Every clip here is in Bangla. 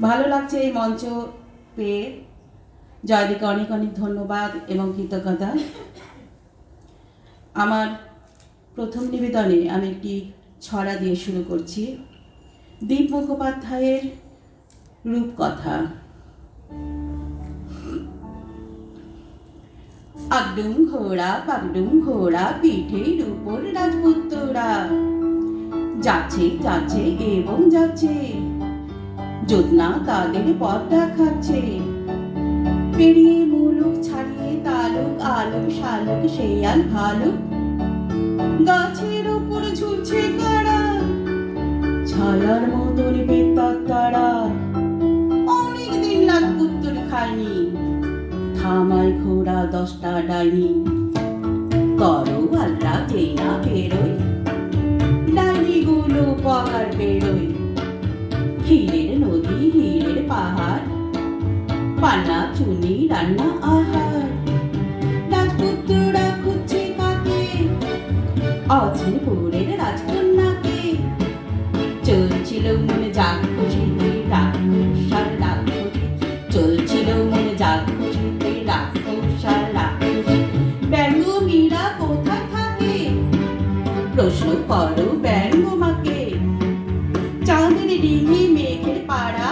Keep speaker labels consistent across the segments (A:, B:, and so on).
A: ভালো লাগছে এই মঞ্চ পেয়ে। জয়দিকে অনেক অনেক ধন্যবাদ এবং কৃতজ্ঞতা। আমার প্রথম নিবেদনে আমি একটি ছড়া দিয়ে শুরু করছি। দীপ মুখোপাধ্যায়ের রূপকথা। আগডুম ঘোড়া, পাগডুম ঘোড়া, পিঠে উপর রাজপুত্ররা। যাচ্ছে যাচ্ছে, এবং যাচ্ছে। জ্যোৎস্না তাদের পথ দেখাচ্ছে। পেরিয়ে মুলুক ছাড়িয়ে তালুক, আলোক, শালুক শেয়াল ভালুক। গাছের উপর ঝুলছে কারা ছায়ার মতন বেতার তারা অনেকদিন রাজপুত্র খায়নি, থামায় ঘোড়া দশটা ডাইনি। তরোয়ালরা যেই না বেরোয়, ডাইনিগুলো পাহাড় বেরোয়। পান্না চুনি রান্না আহার। রাজপুত্ররা খুঁজছে কাকে অচিনপুরের রাজকন্যাকে। চলছিল মনে যাক খুশিতে রাক্ষসার রাক্ষসী চলছিল মনে যাক খুশিতে রাক্ষসার রাক্ষসী ব্যঙ্গ মীরা কোথায় থাকে? প্রশ্ন করো ব্যঙ্গ মাকে। চাঁদের ডিঙি মেঘের পাড়া।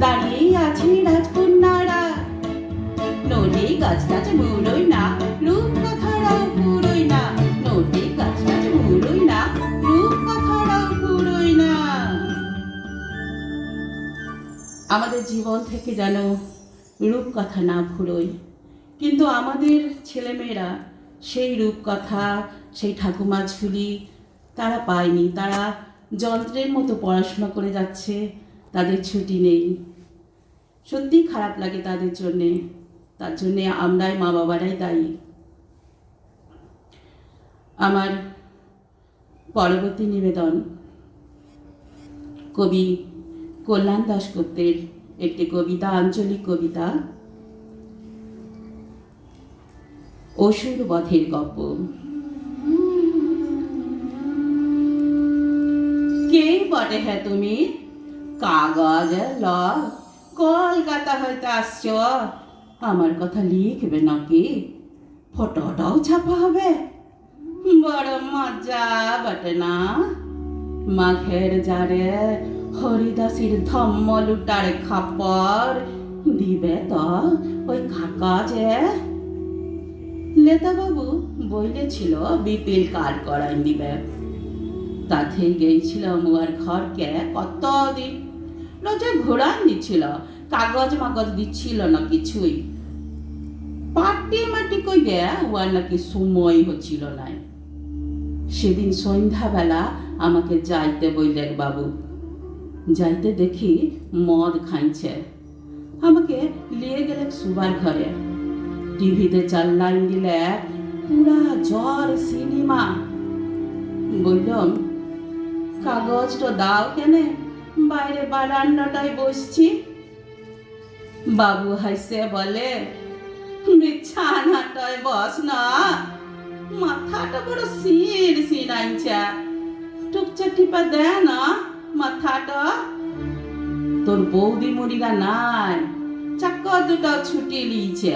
A: দাঁড়িয়ে আছে নদী গাছ গাছ মুড়োই না রূপ কথারাও পুরোই না, নদী গাছ গাছ মুড়োই না রূপ কথারাও পুরোই না। আমাদের জীবন থেকে যেন রূপকথা না ফুরোয়, কিন্তু আমাদের ছেলেমেয়েরা সেই রূপকথা, সেই ঠাকুমা ঝুলি তারা পায়নি, তারা যন্ত্রের মতো পড়াশোনা করে যাচ্ছে, তাদের ছুটি নেই। সত্যিই খারাপ লাগে তাদের জন্যে। তার জন্যে আমরাই মা বাবারাই দায়ী। আমার পরবর্তী নিবেদন, কবি কল্যাণ দাশগুপ্তের একটি কবিতা, আঞ্চলিক কবিতা অসুর বধের গল্প কে বটে হ্যাঁ তুমি? কাগজ, ল, কলকাতা হইতে আসছ। আমার কথা লিখবে নাকি? ফটোটাও ছাপা হবে। বড় মজা বটে না? মাঘের জারে হরিদাসীর ধম্ম লুটার খাপর দিবে তো ওই কাগজে লেতা বাবু বইলেছিল বিপিএল কার্ড করাই দিবে তাতে গেছিল মুয়ার ঘরকে কতদিন। রোজা ঘোরান দিচ্ছিল কাগজ মাগজ দিচ্ছিল না কিছুই। পাটি মাটি কই গে? ওয়ার নাকি সময় হচ্ছিল না সেদিন সন্ধ্যাবেলা আমাকে যাইতে বললেন বাবু। যাইতে দেখি মদ খাইছে। আমাকে নিয়ে গেলে সুবার ঘরে। টিভিতে চাল লাইন দিলে পুরা জ্বর সিনেমা। বললাম, কাগজটা দাও কেনে? বাইরে বারান্দাটায় বসছি। বাবু হাসে বলে বিছানাটায় বস না। মাথাটা বড় সির সিনাইছে টুকচা টিপা দে না মাথাটা। তোর বৌদি মুড়িরা নাই। চাকর দুটো ছুটি লিয়েছে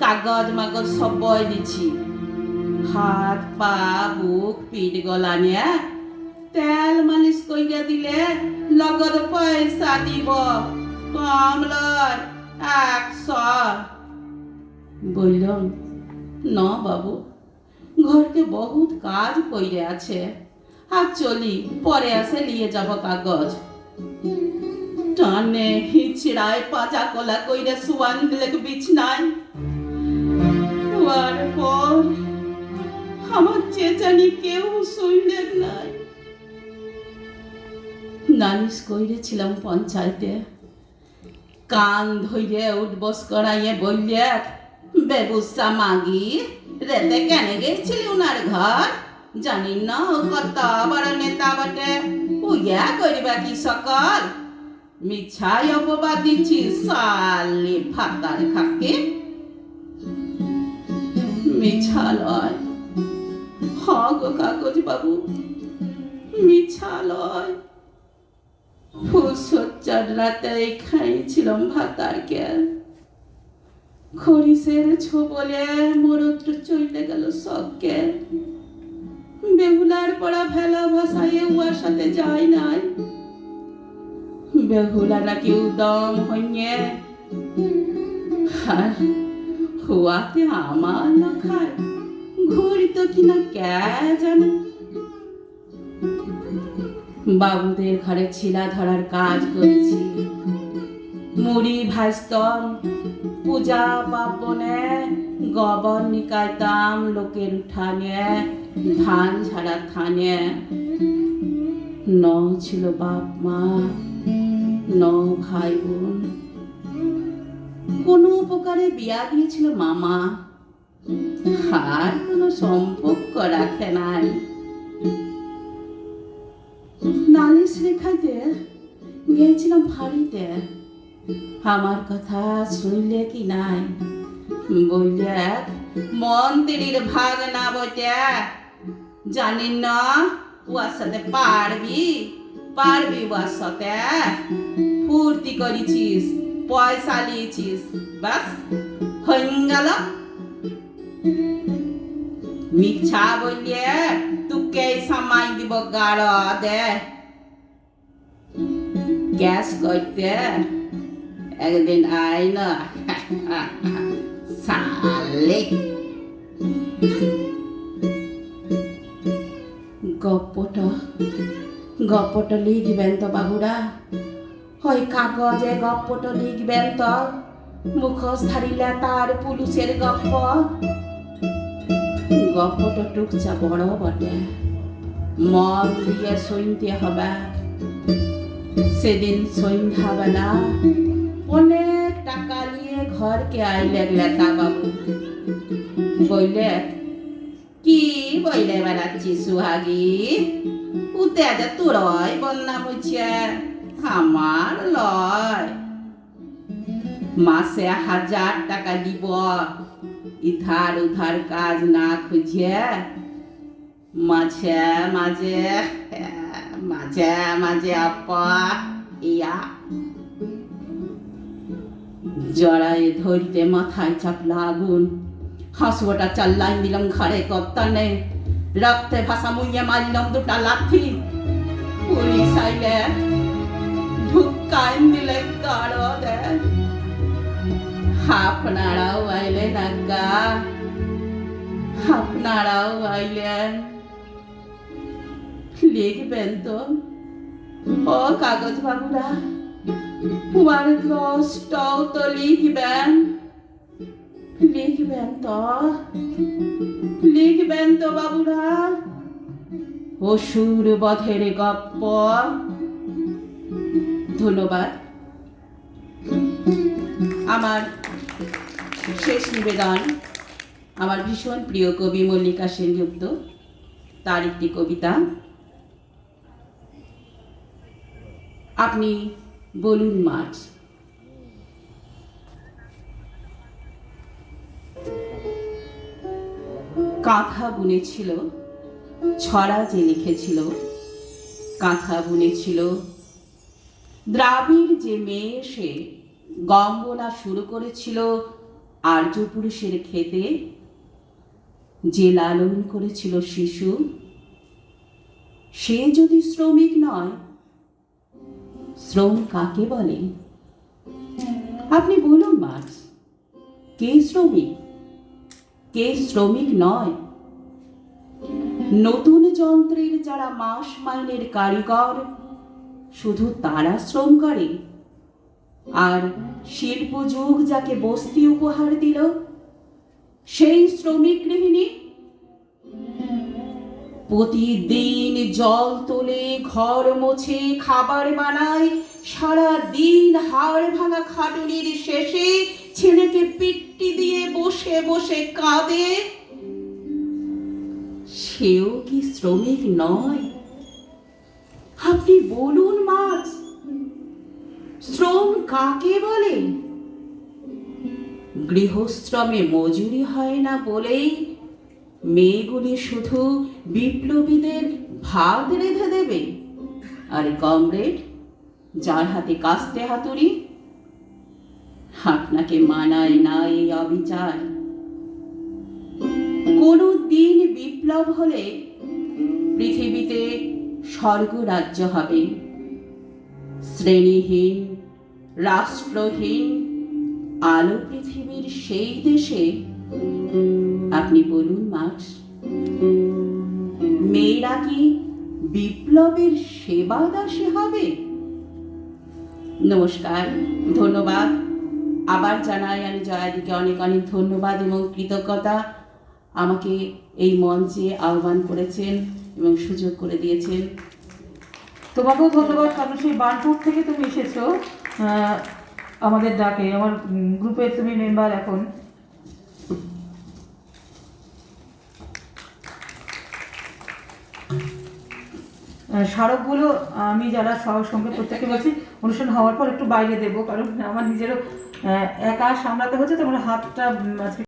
A: কাগজ মাগজ সবই দিছি হাত, পা, বুক, পিঠ গলা নিয়ে তেল মালিশ কইরা দিলে লগত পয়সা দিব। কম লয়। একশো বললাম, না বাবু, ঘরকে বহুত কাজ কইরে আছে। আর চলি, পরে আসে নিয়ে যাব কাগজ। টানে হিচড়ায় পাজা কলা কইরে সুয়ান দিলে বিছনায়। পর আমার চেঁচানি কেউ শুনলেন নাই। নালিশ কইরেছিলাম পঞ্চায়েতে কান ধইরে উঠবস করাইয়ে বললে, বেবুসা মাগি, রেতে কেন গেছিলি উনার ঘর? জানি না কত বড় নেতা বটে। উইয়া করিবা কি সকল? মিছাই অপবাদ দিচ্ছি, সালি ফাতার খাকে। মিছা লয় হ গো কাগজ বাবু মিছা লয় ফুলসজ্জার রাতে খাইছিলাম ভাত আর কে খরিসের ছোবলে মরত্র চইলে গেল সবকে বেহুলার পড়া ভেলা ভাষায় উয়ার সাথে যায় নাই। বেহুলা নাকি উদম হইয়ে আর হুয়াতে আমার না খায়। ঘড়ি তো কিনা কে জানে? বাবুদের ঘরে ছিলা ধরার কাজ করেছি। মুড়ি ভাজতম পূজা পার্বণে গবর নিকাইতাম লোকের উঠানে, ধান ঝাড়া থানে। ন ছিল বাপ, মা, ন ভাই, বোন। কোনো উপকারে বিয়া দিয়েছিল মামা। আর কোনো সম্পর্ক রাখে নাই। নালিশ রেখাতে গিয়েছিলাম ফাড়িতে আমার কথা শুনলে কি নাই? বললে মন্ত্রীর ভাগ না বটে। জানি না ওর সাথে পারবি? পারবি ওর সাথে? ফুর্তি করেছিস, পয়সা নিয়েছিস বাস হয়ে গেল। মিছা বললে তোকে সামাই দিব গাড় দে? গ্যাস করতে একদিন আই না সালে। গপ্পটা গপ্পটা লিখবেন তো বাবুরা। ওই কাগজে গপ্পটা লিখবেন তো। মুখোশধারী লেতার পুলিশের গপ্প। গপ্পটা টুকচা বড় বটে। মন দিয়ে শুনতে হবে। সেদিন সন্ধ্যাবেলা অনেক টাকা নিয়ে ঘরকে আইলে লেতা বাবু। বইলে, কি বইলে বেড়াচ্ছি সুহাগী? উতে আজ তোরই বন্যা হচ্ছে আমার লয়। মাসে হাজার টাকা দিব। ইধার উধার কাজ না খুঁজে মাঝে মাঝে মাঝে মাঝে আপা, ইয়া। জড়ায় ধরতে মাথায় চাপলা আগুন। হাসুয়াটা চাল্লাই দিলাম ঘরে কত্তানে রক্তে ভাষা মুইয়ে মারলাম দুটা লাথি। পুলিশ আইলে ঢুকাইন দিলে গাড়ো দে আপনারাও আইলে নাগা আপনারাও আইলেন। লিখবেন তো ও কাগজ বাবুরা, তোমার লসটাও তো লিখবেন লিখবেন তো? লিখবেন তো বাবুরা। অসুর বধের গপ্প। ধন্যবাদ। আমার শেষ নিবেদন, আমার ভীষণ প্রিয় কবি মল্লিকা সেনগুপ্ত, তার একটি কবিতা। আপনি বলুন মাছ। কাঁথা বুনেছিল, ছড়া যে লিখেছিল, কাঁথা বুনেছিল। দ্রাবিড় যে মেয়ে এসে গঙ্গনা শুরু করেছিল আর্য পুরুষের খেতে যে লালন করেছিল শিশু, সে যদি শ্রমিক নয় শ্রম কাকে বলে? আপনি বলুন, মার্কস। কে শ্রমিক? কে শ্রমিক নয়? নতুন যন্ত্রের যারা মাস মাইনের কারিগর, শুধু তারা শ্রম করে। আর শিল্প যুগ যাকে বস্তি উপহার দিল, সেই শ্রমিক গৃহিণী প্রতিদিন জল তোলে, ঘর মোছে, খাবার বানায়। সারা দিন হাড় ভাঙা খাটুনির শেষে ছেলেকে পিট্টি দিয়ে বসে বসে কাঁদে। সেও কি শ্রমিক নয়? আপনি বলুন, মাছ। শ্রম কাকে বলে? গৃহশ্রমে মজুরি হয় না বলেই মেয়েগুলি শুধু বিপ্লবীদের ভাত রেঁধে দেবে। আর কমরেড, যার হাতে কাস্তে হাতুড়ি, আপনাকে মানায় না এই অবিচার। কোনো দিন বিপ্লব হলে পৃথিবীতে স্বর্গরাজ্য হবে। শ্রেণীহীন, রাষ্ট্রহীন, আলো পৃথিবীর সেই দেশে। আপনি বলুন, মার্কস। মেয়েরা কি বিপ্লবের সেবা দাসী হবে। নমস্কার, ধন্যবাদ। আবার জানাই আমি জয়াদিকে অনেক অনেক ধন্যবাদ এবং কৃতজ্ঞতা। আমাকে এই মঞ্চে আহ্বান করেছেন এবং সুযোগ করে দিয়েছেন।
B: তোমাকেও ধন্যবাদ, কারণ সেই বার্নপুর থেকে তুমি এসেছ। আমাদের ডাকে, আমার গ্রুপের তুমি মেম্বার এখন। স্মারকগুলো আমি যারা সহ- সঙ্গে প্রত্যেকে বলছি, অনুষ্ঠান হওয়ার পর একটু বাইরে দেবো, কারণ আমার নিজেরও একা সামলাতে হচ্ছে, তো আমার হাতটা